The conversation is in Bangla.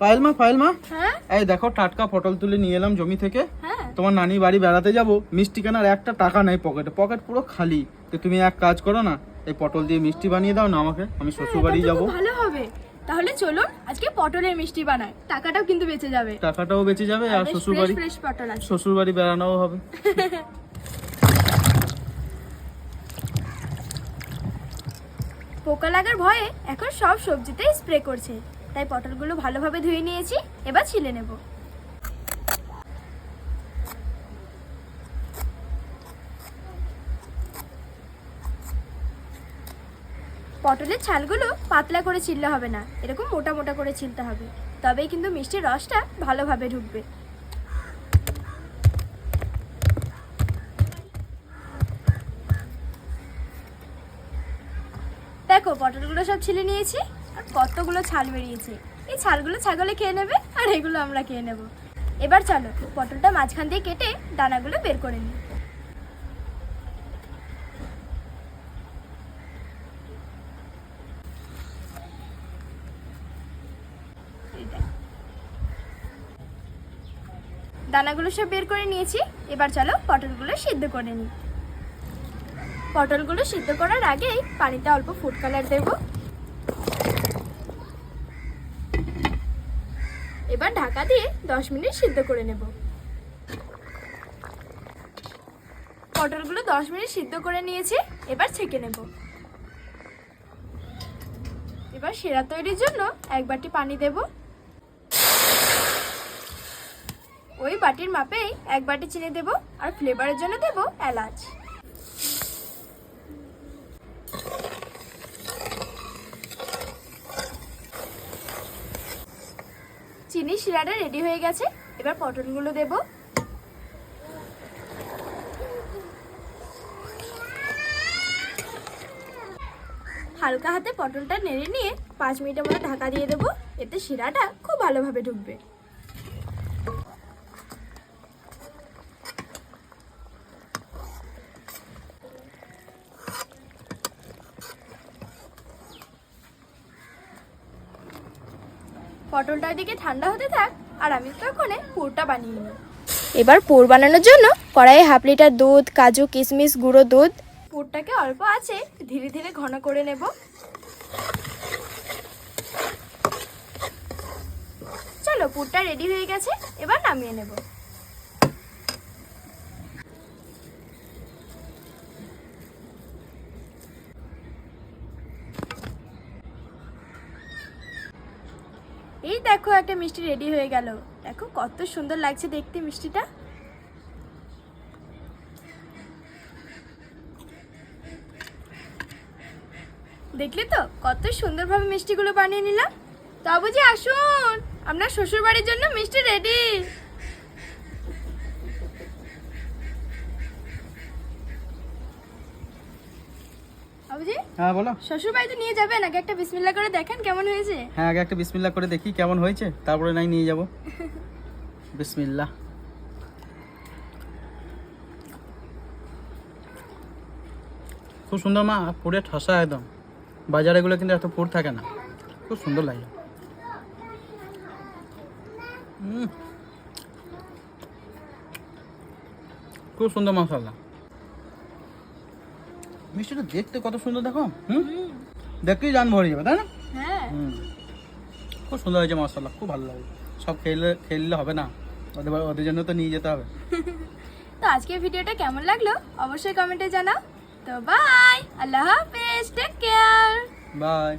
পায়েল মা পায়েল মা। হ্যাঁ? এই দেখো টাটকা পটল তুলে নিয়ে এলাম জমি থেকে। হ্যাঁ। তোমার নানি বাড়ি বেড়াতে যাব। মিষ্টি কেনার একটা টাকা নেই পকেটে। পকেট পুরো খালি। তো তুমি এক কাজ করো না এই পটল দিয়ে মিষ্টি বানিয়ে দাও না আমাকে। আমি শ্বশুর বাড়ি যাব। ভালো হবে। তাহলে চলুন আজকে পটলের মিষ্টি বানাই। টাকাটাও কিন্তু বেঁচে যাবে। টাকাটাও বেঁচে যাবে আর শ্বশুর বাড়ি ফ্রেশ পটল আছে। শ্বশুর বাড়ি বেড়ানোও হবে। পোকা লাগার ভয়ে এখন সব সবজিতেই স্প্রে করছে। তাই পটলগুলো ভালোভাবে ধুয়ে নিয়েছি, এবার ছিলে নেব। পটলের ছালগুলো পাতলা করে ছিললে হবে না, এরকম মোটা মোটা করে ছিলতে হবে, তবেই কিন্তু মিষ্টির রসটা ভালোভাবে ঢুকবে। দেখো, পটলগুলো সব ছিলে নিয়েছি আর কতগুলো ছাল বেরিয়েছে? এই ছালগুলো ছাগলে খেয়ে নেবে আর এগুলো আমরা খেয়ে নেব। এবার চলো, পটলটা মাঝখান দিয়ে কেটে দানাগুলো বের করে নিই। দানাগুলো সব বের করে নিয়েছি। এবার চলো, পটলগুলো সিদ্ধ করে নিই। পটলগুলো সিদ্ধ করার আগেই পানিতে অল্প ফুড কালার দেব। এবার ঢাকা দিয়ে দশ মিনিট সিদ্ধ করে নেব। পটলগুলো দশ মিনিট সিদ্ধ করে নিয়েছি, এবার ছেঁকে নেব। এবার সেরা তৈরির জন্য এক বাটি পানি দেব। ওই বাটির মাপেই এক বাটি চিনি দেব আর ফ্লেভারের জন্য দেব এলাচ। চিনি শিরাটা রেডি হয়ে গেছে। এবার পটলগুলো দেব। হালকা হাতে পটলটা নেড়ে নিয়ে পাঁচ মিনিটের মতো ঢাকা দিয়ে দেবো। এতে শিরাটা খুব ভালোভাবে ঢুকবে। পটলটা দিকে ঠান্ডা হতে থাক আর আমি তখনে পুরটা বানিয়ে নিই। এবার পুর বানানোর জন্য কড়াইয়ে হাফ লিটার দুধ কাজু কিশমিশ গুঁড়ো দুধ। পুরটাকে অল্প আছে ধীরে ধীরে ঘন করে নেব। চলো পুরটা রেডি হয়ে গেছে এবার নামিয়ে নেব। এই দেখো একটা মিষ্টি রেডি হয়ে গেল। দেখো কত সুন্দর লাগছে দেখতে মিষ্টিটা। দেখলে তো কত সুন্দরভাবে মিষ্টিগুলো বানিয়ে নিলাম। তো বুঝি আসুন আপনার শ্বশুর বাড়ির জন্য মিষ্টি রেডি। বাবুজি? হ্যাঁ বলো। শ্বশুর বাড়িতে নিয়ে যাবেন? আগে একটা করে দেখেন কেমন হয়েছে। হ্যাঁ আগে একটা করে দেখি কেমন হয়েছে তারপরে নাই নিয়ে যাব। বিসমিল্লা খুব সুন্দর মা পুরে ঠসা একদম। বাজারে এগুলো কিন্তু এত পুর থাকে না। খুব সুন্দর লাগে। খুব সুন্দর মশলা মিষ্টিটা দেখতে কত সুন্দর দেখো হুম? দেখতেই জান ভরে যাবে তাই না? হ্যাঁ। হুম। খুব সুন্দর হয়েছে মশলা খুব ভালো লাগে সব খেলে খেললে হবে না ওদের ওদের জন্য তো নিয়ে যেতে হবে। তো আজকের ভিডিওটা কেমন লাগল? অবশ্যই কমেন্টে জানাও। তো বাই আল্লাহ হাফেজ টেক কেয়ার বাই